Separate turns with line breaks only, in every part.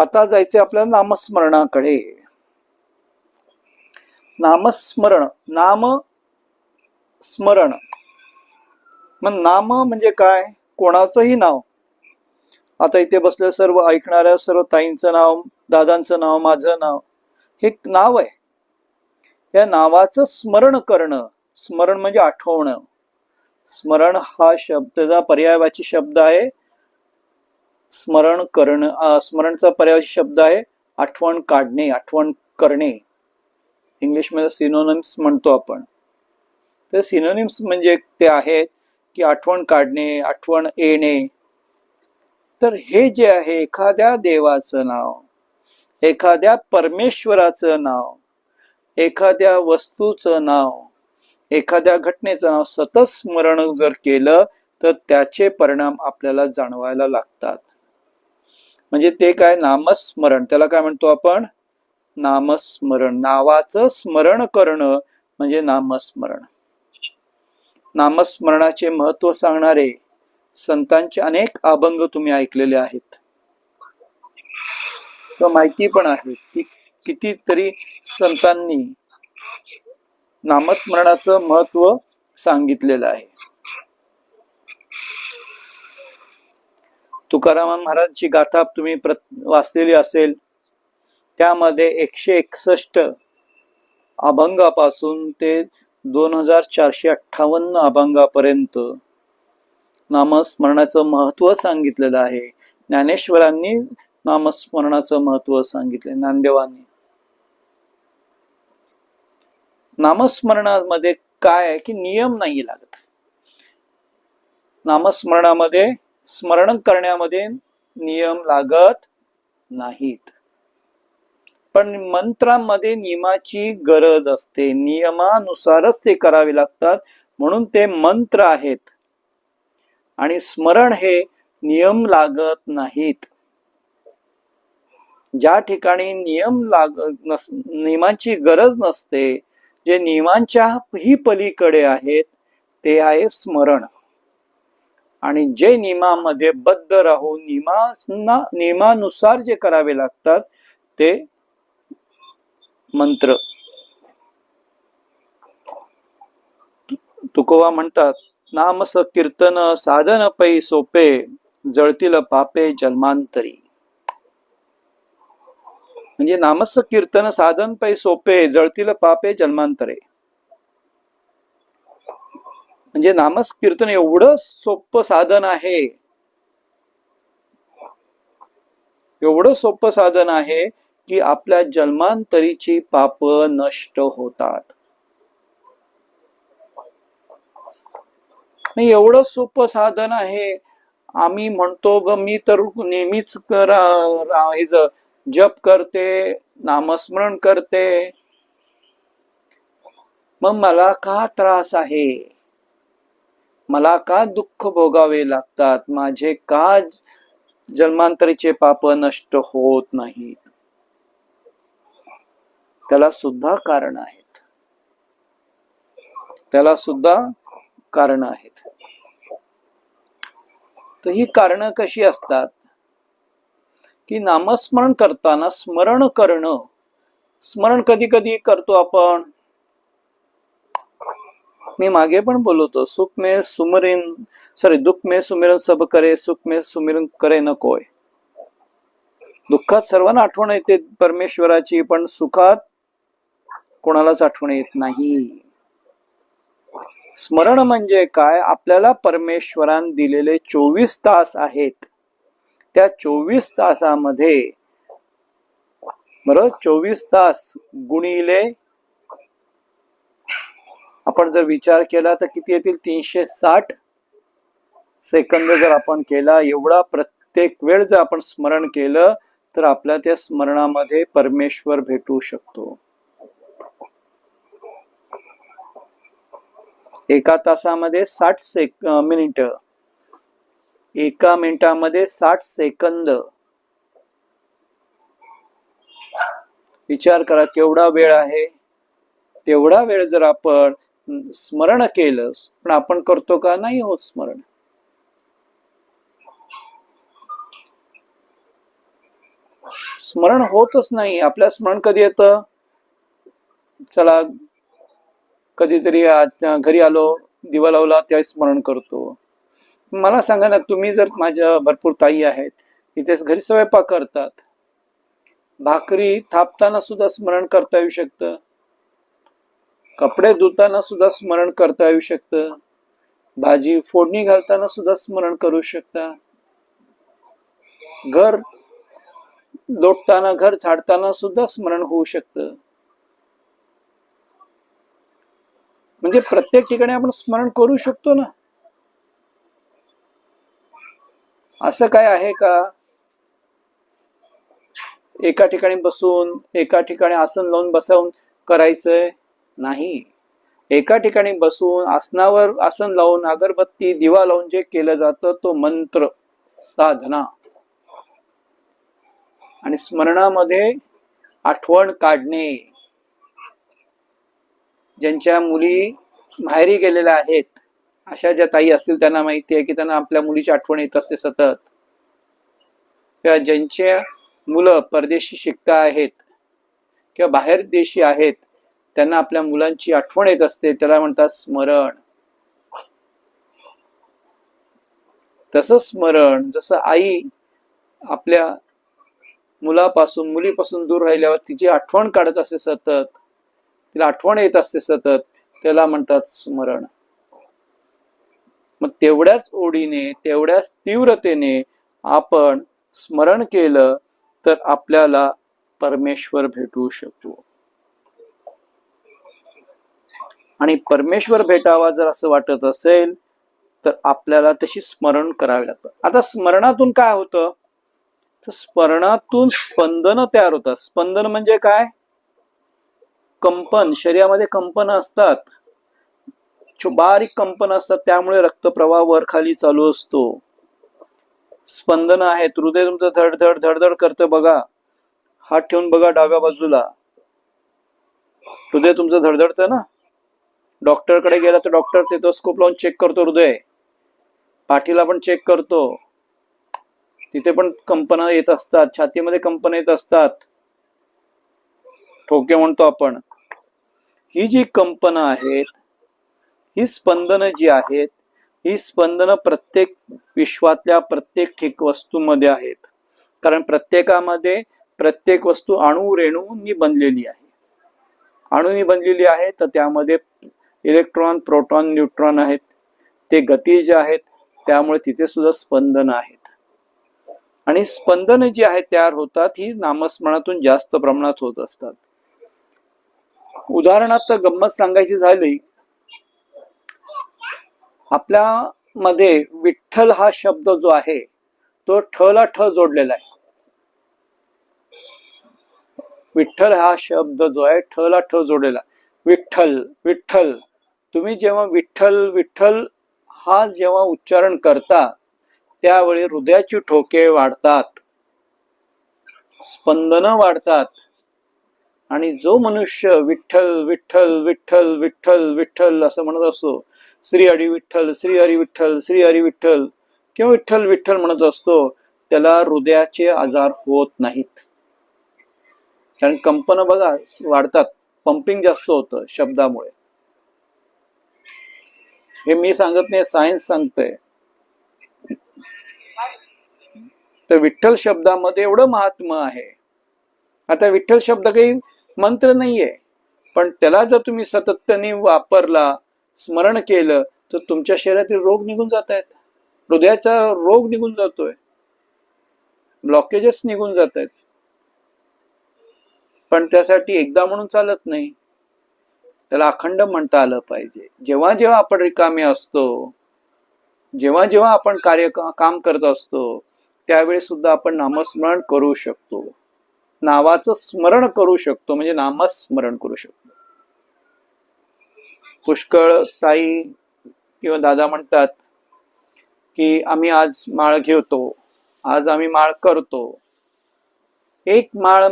आता जायचे आपल्याला नामस्मरणाकडे. नामस्मरण नाम स्मरण मग नाम म्हणजे काय? कोणाचंही नाव. आता इथे बसले सर्व ऐकणाऱ्या सर्व ताईंचं नाव दादांचं नाव माझं नाव हे नाव आहे. या नावाचं स्मरण करणं. स्मरण म्हणजे आठवणं. स्मरण हा शब्दाचा पर्यायवाची शब्द आहे. स्मरण करणं स्मरणचा पर्याय शब्द आहे आठवण काढणे आठवण करणे. इंग्लिशमध्ये सिनोनिम्स म्हणतो आपण. तर सिनोनिम्स म्हणजे ते आहेत की आठवण काढणे आठवण येणे. तर हे जे आहे एखाद्या देवाचं नाव एखाद्या परमेश्वराचं नाव एखाद्या वस्तूचं नाव एखाद्या घटनेचं नाव सतत स्मरण जर केलं तर त्याचे परिणाम आपल्याला जाणवायला लागतात. म्हणजे ते काय नामस्मरण त्याला काय म्हणतो आपण? नामस्मरण नावाचं स्मरण करणं म्हणजे नामस्मरण. नामस्मरणाचे महत्त्व सांगणारे संतांचे अनेक अभंग तुम्ही ऐकलेले आहेत. किंवा माहिती पण आहे की कितीतरी संतांनी नामस्मरणाचं महत्त्व सांगितलेलं आहे. तुकाराम महाराजांची गाथा तुम्ही प्र वाचलेली असेल. त्यामध्ये एकशे एकसष्ट अभंगापासून ते दोन हजार चारशे अठ्ठावन्न अभंगापर्यंत नामस्मरणाचं महत्त्व सांगितलेलं आहे. ज्ञानेश्वरांनी नामस्मरणाचं महत्त्व सांगितले ज्ञानदेवांनी नामस्मरणामध्ये काय आहे की नियम नाही लागत. नामस्मरणामध्ये स्मरण करण्यामध्ये नियम लागत नाहीत. पण मंत्रामध्ये नियमाची गरज असते. नियमानुसारच ते करावे लागतात. म्हणून ते मंत्र आहेत. आणि स्मरण हे नियम लागत नाहीत. ज्या ठिकाणी नियम लाग नस नियमांची गरज नसते जे नियमांच्या ही पलीकडे आहेत ते आहे स्मरण. आणि जे नियमामध्ये बद्ध राहून नियमांना नियमानुसार जे करावे लागतात ते मंत्र. तुकोवा म्हणतात नामस कीर्तन साधन पै सोपे जळतील पापे जन्मांतरी. म्हणजे नामस कीर्तन साधन पै सोपे जळतील पापे जन्मांतरे. म्हणजे नामस्कीर्तन एवढं सोपं साधन आहे. एवढं सोपं साधन आहे की आपल्या जन्मांतरीची पाप नष्ट होतात. एवढं सोपं साधन आहे. आम्ही म्हणतो ग मी तर नेहमीच जप करते नामस्मरण करते. मग मला का त्रास आहे? मला का दुःख भोगावे लागतात? माझे का जन्मांतरीचे पाप नष्ट होत नाहीत? त्याला सुद्धा कारण आहेत. त्याला सुद्धा कारण आहेत. तर ही कारण कशी असतात? की नामस्मरण करताना स्मरण करणं. स्मरण कधी कधी करतो आपण? मी मागे पण बोलवतो सुख मे सुमरिन सॉरी दुःख मे सुमिरन सब करे सुख मे सुमिरन करे नकोय दुःखात सर्वांना आठवण येते परमेश्वराची पण सुखात कोणालाच आठवण येत नाही. स्मरण म्हणजे काय? आपल्याला परमेश्वरान दिलेले चोवीस तास आहेत. त्या चोवीस तासामध्ये बरोबर चोवीस तास गुणिले आपण जर विचार केला तर किती येतील? तीनशे साठ सेकंद जर आपण केला एवढा प्रत्येक वेळ जर आपण स्मरण केलं तर आपल्या त्या स्मरणामध्ये परमेश्वर भेटू शकतो. एका तासामध्ये साठ सेक मिनिट. एका मिनिटामध्ये साठ सेकंद. विचार करा केवढा वेळ आहे? तेवढा वेळ जर आपण स्मरण केलंस पण आपण करतो का? नाही होत स्मरण. स्मरण होतच नाही. आपल्या स्मरण कधी येतं? चला कधीतरी घरी आलो दिवा लावला त्यावेळेस स्मरण करतो. मला सांगा ना तुम्ही जर माझ्या भरपूर ताई आहेत इथेच घरी स्वयंपाक करतात भाकरी थापताना सुद्धा स्मरण करता येऊ शकतं? कपडे धुताना सुद्धा स्मरण करता येऊ शकतं. भाजी फोडणी घालताना सुद्धा स्मरण करू शकता. घर लोटताना घर झाडताना सुद्धा स्मरण होऊ शकतं. म्हणजे प्रत्येक ठिकाणी आपण स्मरण करू शकतो ना? असं काय आहे का? एका ठिकाणी बसून एका ठिकाणी आसन लावून बसावून करायचंय? नाही. एका ठिकाणी बसून आसनावर आसन लावून अगरबत्ती दिवा लावून जे केलं जातं तो मंत्र साधना. आणि स्मरणामध्ये आठवण काढणे. ज्यांच्या मुली माहेरी गेलेल्या आहेत अशा ज्या ताई असतील त्यांना माहिती आहे की त्यांना आपल्या मुलीची आठवण येत असते सतत. किंवा ज्यांच्या मुलं परदेशी शिकता आहेत किंवा बाहेर देशी आहेत त्यांना आपल्या मुलांची आठवण येत असते त्याला म्हणतात स्मरण. तसं स्मरण जसं आई आपल्या मुलापासून मुलीपासून दूर राहिल्यावर तिची आठवण काढत असते सतत तिला आठवण येत असते सतत त्याला म्हणतात स्मरण. मग तेवढ्याच ओढीने तेवढ्याच तीव्रतेने आपण स्मरण केलं तर आपल्याला परमेश्वर भेटू शकतो. आणि परमेश्वर भेटावा जर असं वाटत असेल तर आपल्याला तशी स्मरण करावी लागतं. आता स्मरणातून काय होतं? तर स्मरणातून स्पंदन तयार होतात स्पंदन म्हणजे काय? कंपन. शरीरामध्ये कंपन असतात. बारीक कंपन असतात त्यामुळे रक्तप्रवाह वर खाली चालू असतो. स्पंदन आहेत हृदय तुमचं धडधड धडधड करतं बघा. हात ठेवून बघा डाव्या बाजूला. हृदय तुमचं धडधडतं ना? डॉक्टरकडे गेला तर डॉक्टर स्कोप लावून चेक करतो हृदय. पाठीला पण चेक करतो. तिथे पण कंपना येत असतात छातीमध्ये कंपन येत असतात. ठोके म्हणतो आपण. ही जी कंपना आहेत ही स्पंदनं जी आहेत ही स्पंदनं प्रत्येक विश्वातल्या प्रत्येक ठिक वस्तूमध्ये आहेत. कारण प्रत्येकामध्ये प्रत्येक वस्तू अणू रेणूंनी बनलेली आहे. अणूंनी बनलेली आहे तर त्यामध्ये इलेक्ट्रॉन प्रोटॉन न्यूट्रॉन आहेत. ते गतीज आहेत त्यामुळे तिथे सुद्धा स्पंदन आहेत. आणि स्पंदन जी आहेत तयार होतात ही नामस्मरणातून जास्त प्रमाणात होत असतात. उदाहरणार्थ गंमत सांगायची झाली आपल्या मध्ये विठ्ठल हा शब्द जो आहे तो ठ ठ जोडलेला आहे. विठ्ठल हा शब्द जो आहे ठला ठ जोडलेला विठ्ठल विठ्ठल. तुम्ही जेव्हा विठ्ठल विठ्ठल हा जेव्हा उच्चारण करता त्यावेळी हृदयाची ठोके वाढतात स्पंदनं वाढतात. आणि जो मनुष्य विठ्ठल विठ्ठल विठ्ठल विठ्ठल विठ्ठल असं म्हणत असतो श्री हरी विठ्ठल श्री हरी विठ्ठल श्री हरी विठ्ठल किंवा विठ्ठल विठ्ठल म्हणत असतो त्याला हृदयाचे आजार होत नाहीत. कारण कंपनं बघा वाढतात. पंपिंग जास्त होतं शब्दामुळे. हे मी सांगत नाही सायन्स सांगतंय. तर विठ्ठल शब्दामध्ये एवढं महात्म आहे. आता विठ्ठल शब्द काही मंत्र नाहीये. पण त्याला जर तुम्ही सतत्याने वापरला स्मरण केलं तर तुमच्या शरीरातील रोग निघून जात आहेत हृदयाचा रोग निघून जातोय. ब्लॉकेजेस निघून जात आहेत पण त्यासाठी एकदा म्हणून चालत नाही. त्याला अखंड म्हणता आलं पाहिजे. जेव्हा जेव्हा आपण रिकामे असतो जेव्हा जेव्हा आपण कार्य काम करत असतो त्यावेळी सुद्धा आपण नामस्मरण करू शकतो. नावाचं स्मरण करू शकतो म्हणजे नामस्मरण करू शकतो. पुष्कळ ताई किंवा दादा म्हणतात की आम्ही आज माळ घेतो आज आम्ही माळ करतो. एक माळ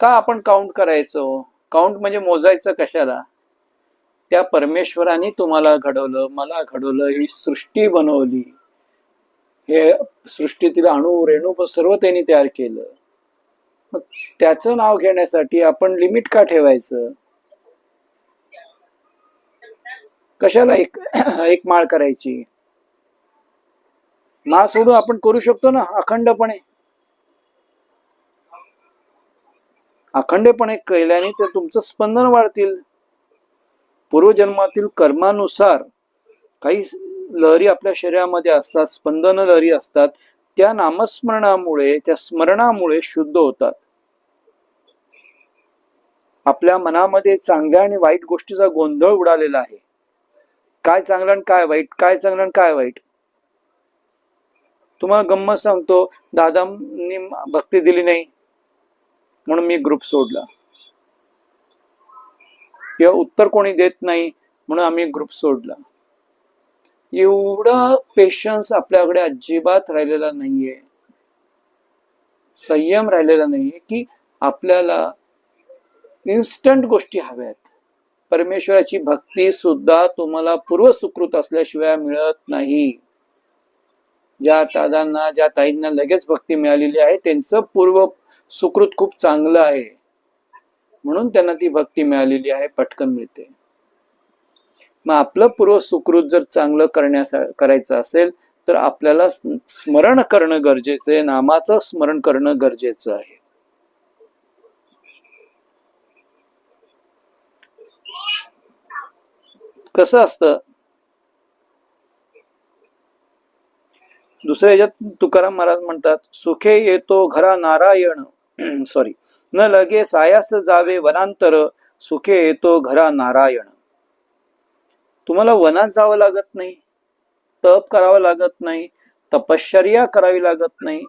का आपण काउंट करायचो? काउंट म्हणजे मोजायचं कशाला? त्या परमेश्वराने तुम्हाला घडवलं मला घडवलं ही सृष्टी बनवली. हे सृष्टीतील अणू रेणू सर्व त्यांनी तयार केलं. मग त्याचं नाव घेण्यासाठी आपण लिमिट का ठेवायचं? कशाला एक एक माळ करायची? माळ सोडून आपण करू शकतो ना अखंडपणे? अखंडपणे केल्याने ते तुमचं स्पंदन वाढतील. पूर्वजन्मातील कर्मानुसार काही लहरी आपल्या शरीरामध्ये असतात स्पंदन लहरी असतात त्या नामस्मरणामुळे त्या स्मरणामुळे शुद्ध होतात. आपल्या मनामध्ये चांगल्या आणि वाईट गोष्टीचा गोंधळ उडालेला आहे. काय चांगलं आणि काय वाईट? काय चांगलं आणि काय वाईट? तुम्हाला गंमत सांगतो दादांनी भक्ती दिली नाही म्हणून मी ग्रुप सोडला. किंवा उत्तर कोणी देत नाही म्हणून आम्ही ग्रुप सोडला. एवढा पेशन्स आपल्याकडे अजिबात राहिलेला नाहीये. संयम राहिलेला नाहीये की आपल्याला इन्स्टंट गोष्टी हव्यात. परमेश्वराची भक्ती सुद्धा तुम्हाला पूर्व सुकृत असल्याशिवाय मिळत नाही. ज्या दादांना ज्या ताईंना लगेच भक्ती मिळालेली आहे त्यांचं पूर्व सुकृत खूप चांगलं आहे. म्हणून त्यांना ती भक्ती मिळालेली आहे पटकन मिळते. मग आपलं पूर्व सुकृत जर चांगलं करण्यास करायचं असेल तर आपल्याला स्मरण करणं गरजेचं आहे नामाचं स्मरण करणं गरजेचं आहे. कसं असतं? दुसऱ्या ह्याच्यात तुकाराम महाराज म्हणतात सुखे येतो घरा नारायण. सॉरी न लगे सायास जावे वनांतर सुखे येतो घरा नारायण. तुम्हाला वनात जावं लागत नाही तप करावं लागत नाही तपश्चर्या करावी लागत नाही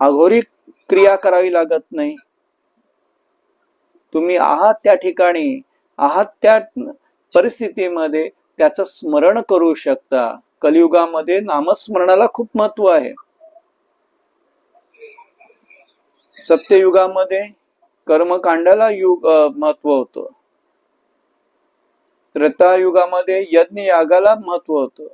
अघोरी क्रिया करावी लागत नाही. तुम्ही आहात त्या ठिकाणी आहात त्या परिस्थितीमध्ये त्याचं स्मरण करू शकता. कलियुगामध्ये नामस्मरणाला खूप महत्त्व आहे. सत्ययुगामध्ये कर्मकांडाला युग महत्त्व होतं. त्रेतायुगामध्ये यज्ञ यागाला महत्त्व होतं.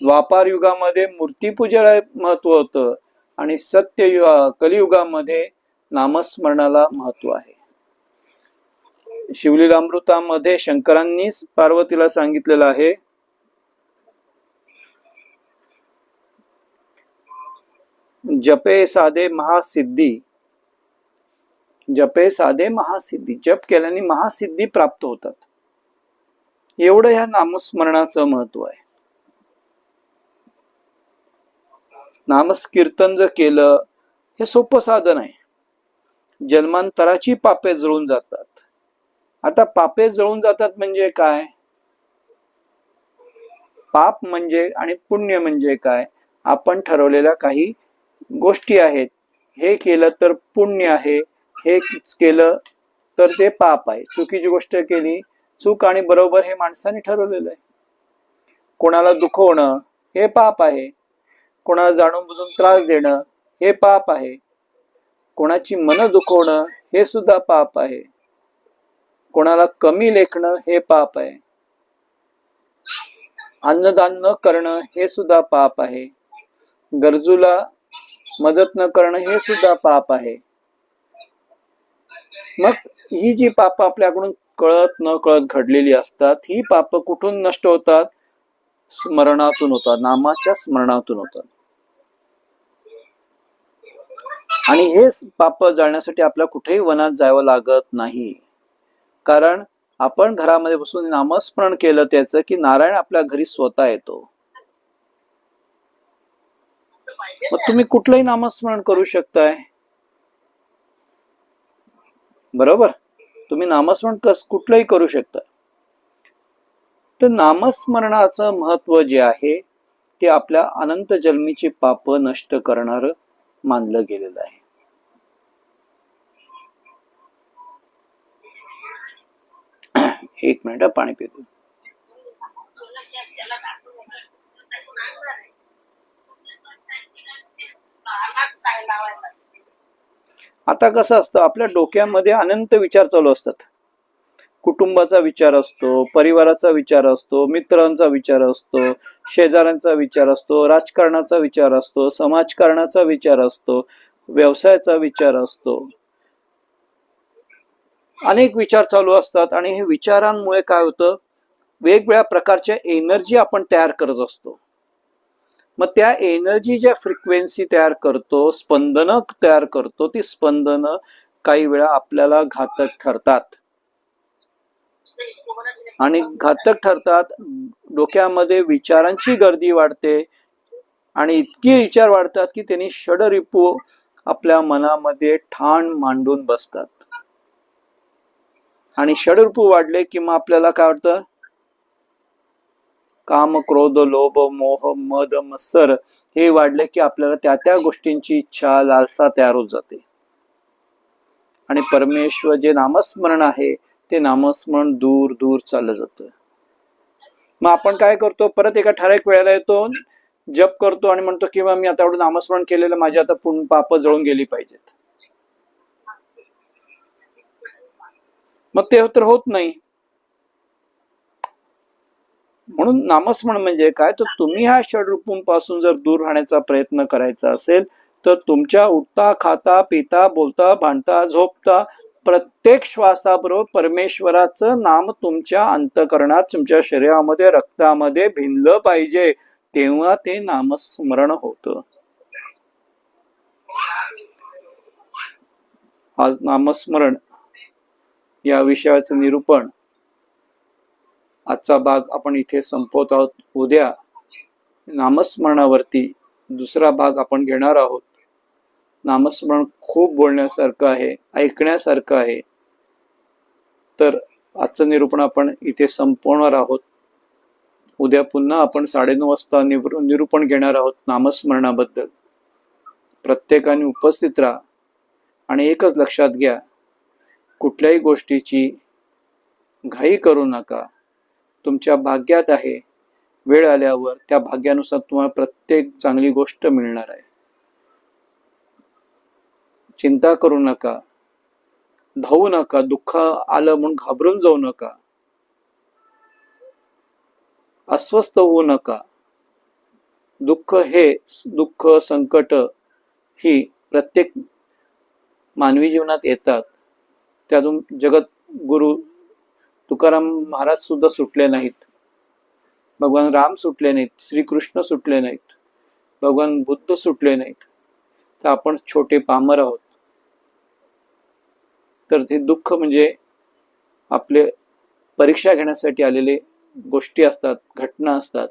द्वापार युगामध्ये मूर्तीपूजेला महत्त्व होतं आणि सत्य कलियुगामध्ये नामस्मरणाला महत्त्व आहे. शिवलीलामृतामध्ये शंकरांनी पार्वतीला सांगितलेलं आहे जपे साधे महासिद्धी. जपे साधे महासिद्धी. जप केल्याने महासिद्धी प्राप्त होतात. एवढं ह्या नामस्मरणाचं महत्त्व आहे. नामस्कीर्तन जर केलं हे सोपं साधन आहे. जन्मांतराची पापे जळून जातात. आता पापे जळून जातात म्हणजे काय? पाप म्हणजे आणि पुण्य म्हणजे काय? आपण ठरवलेल्या काही गोष्टी आहेत. हे केलं तर पुण्य आहे. हे केलं तर ते पाप आहे. चुकीची गोष्ट केली चूक आणि बरोबर हे माणसाने ठरवलेलं आहे. कोणाला दुखवणं हे पाप आहे. कोणाला जाणून बुजून त्रास देणं हे पाप आहे. कोणाची मन दुखवणं हे सुद्धा पाप आहे. कोणाला कमी लेखणं हे पाप आहे. अन्नदान न करणं हे सुद्धा पाप आहे. गरजूला मदत न करणं हे सुद्धा पाप आहे. मग ही जी पाप आपल्याकडून कळत न कळत घडलेली असतात ही पाप कुठून नष्ट होतात? स्मरणातून होतात नामाच्या स्मरणातून होतात. आणि हे पाप जाळण्यासाठी आपल्याला कुठेही वनात जावं लागत नाही. कारण आपण घरामध्ये बसून नामस्मरण केलं त्याचं की नारायण आपल्या घरी स्वतः येतो. मग तुम्ही कुठलंही नामस्मरण करू शकताय. बरोबर? तुम्ही नामस्मरण कस कुठलंही करू शकता. तर नामस्मरणाचं महत्त्व जे आहे ते आपल्या अनंत जन्मीची पाप नष्ट करणार मानलं गेलेलं आहे. एक मिनिट पाणी पितो आता कसं असतं आपल्या डोक्यामध्ये अनंत विचार चालू असतात. कुटुंबाचा विचार असतो परिवाराचा विचार असतो मित्रांचा विचार असतो शेजाऱ्यांचा विचार असतो राजकारणाचा विचार असतो समाजकारणाचा विचार असतो व्यवसायाचा विचार असतो. अनेक विचार चालू असतात आणि हे विचारांमुळे काय होतं वेगवेगळ्या प्रकारच्या एनर्जी आपण तयार करत असतो. मग त्या एनर्जी ज्या फ्रिक्वेन्सी तयार करतो स्पंदनं तयार करतो ती स्पंदनं काही वेळा आपल्याला घातक ठरतात. आणि घातक ठरतात डोक्यामध्ये विचारांची गर्दी वाढते आणि इतके विचार वाढतात की त्यांनी षडरिपू आपल्या मनामध्ये ठाण मांडून बसतात. आणि षडरिपू वाढले की मग आपल्याला काय वाटतं? काम क्रोध लोभ मोह मद मत्सर हे वाढले की आपल्याला त्या त्या गोष्टींची इच्छा लालसा तयार होत जाते. आणि परमेश्वर जे नामस्मरण आहे ते नामस्मरण दूर दूर चाललं जातं. मग आपण काय करतो? परत एका ठराविक वेळेला येतो जप करतो आणि म्हणतो किंवा मी आता एवढं नामस्मरण केलेलं माझी आता पूर्ण पाप जळून गेली पाहिजेत. मग ते तर होत नाही. म्हणून नामस्मरण म्हणजे काय? तर तुम्ही ह्या षडरूपांपासून जर दूर राहण्याचा प्रयत्न करायचा असेल तर तुमच्या उठता खाता पिता बोलता भांडता झोपता प्रत्येक श्वासाबरोबर परमेश्वराचं नाम तुमच्या अंतकरणात तुमच्या शरीरामध्ये रक्तामध्ये भिनलं पाहिजे. तेव्हा ते नामस्मरण होतं. आज नामस्मरण या विषयाचं निरूपण आजचा भाग आपण इथे संपवत आहोत. उद्या नामस्मरणावरती दुसरा भाग आपण घेणार आहोत. नामस्मरण खूप बोलण्यासारखं आहे ऐकण्यासारखं आहे. तर आजचं निरूपण आपण इथे संपवणार आहोत. उद्या पुन्हा आपण साडेनऊ वाजता निरू निरूपण घेणार आहोत नामस्मरणाबद्दल. प्रत्येकाने उपस्थित राहा आणि एकच लक्षात घ्या कुठल्याही गोष्टीची घाई करू नका. तुमच्या भाग्यात आहे. वेळ आल्यावर त्या भाग्यानुसार तुम्हाला प्रत्येक चांगली गोष्ट मिळणार आहे. चिंता करू नका. धावू नका. दुःख आलं म्हणून घाबरून जाऊ नका. अस्वस्थ होऊ नका. दुःख हे दुःख संकट ही प्रत्येक मानवी जीवनात येतात. त्यातून जगत गुरु तुकाराम महाराज सुद्धा सुटले नाहीत. भगवान राम सुटले नाहीत श्रीकृष्ण सुटले नाहीत भगवान बुद्ध सुटले नाहीत. तर आपण छोटे पामर आहोत. तर ते दुःख म्हणजे आपले परीक्षा घेण्यासाठी आलेले गोष्टी असतात घटना असतात.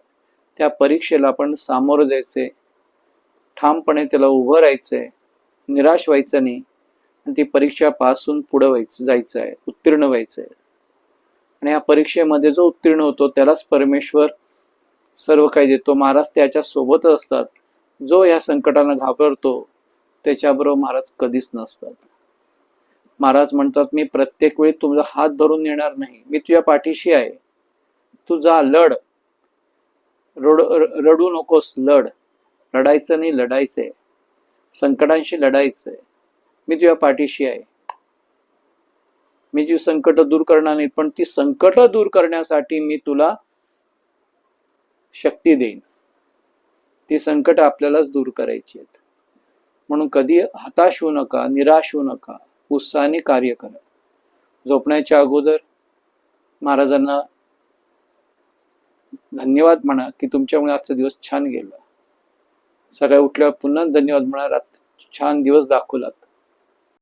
त्या परीक्षेला आपण सामोरं जायचे ठामपणे त्याला उभं राहायचंय निराश व्हायचं नाही. आणि ती परीक्षा पासून पुढं व्हायचं जायचं आहे उत्तीर्ण व्हायचं आहे आणि या परीक्षेमध्ये जो उत्तीर्ण होतो त्यालाच परमेश्वर सर्व काही देतो. महाराज त्याच्या सोबतच असतात. जो या संकटांना घाबरतो त्याच्याबरोबर महाराज कधीच नसतात. महाराज म्हणतात मी प्रत्येक वेळी तुमचा हात धरून येणार नाही. मी तुझ्या पाठीशी आहे. तू जा लढ. रड रडू नकोस लढ. लढायचं नाही लढायचंय. संकटांशी लढायचंय. मी तुझ्या पाठीशी आहे. मी जी संकट दूर करणार नाही पण ती संकट दूर करण्यासाठी मी तुला शक्ती देईन. ती संकट आपल्यालाच दूर करायची आहेत. म्हणून कधी हताश होऊ नका निराश होऊ नका उत्साहाने कार्य करा. झोपण्याच्या अगोदर महाराजांना धन्यवाद म्हणा की तुमच्यामुळे आजचा दिवस छान गेला. सकाळी उठल्यावर पुन्हा धन्यवाद म्हणा रात छान दिवस दाखवलात.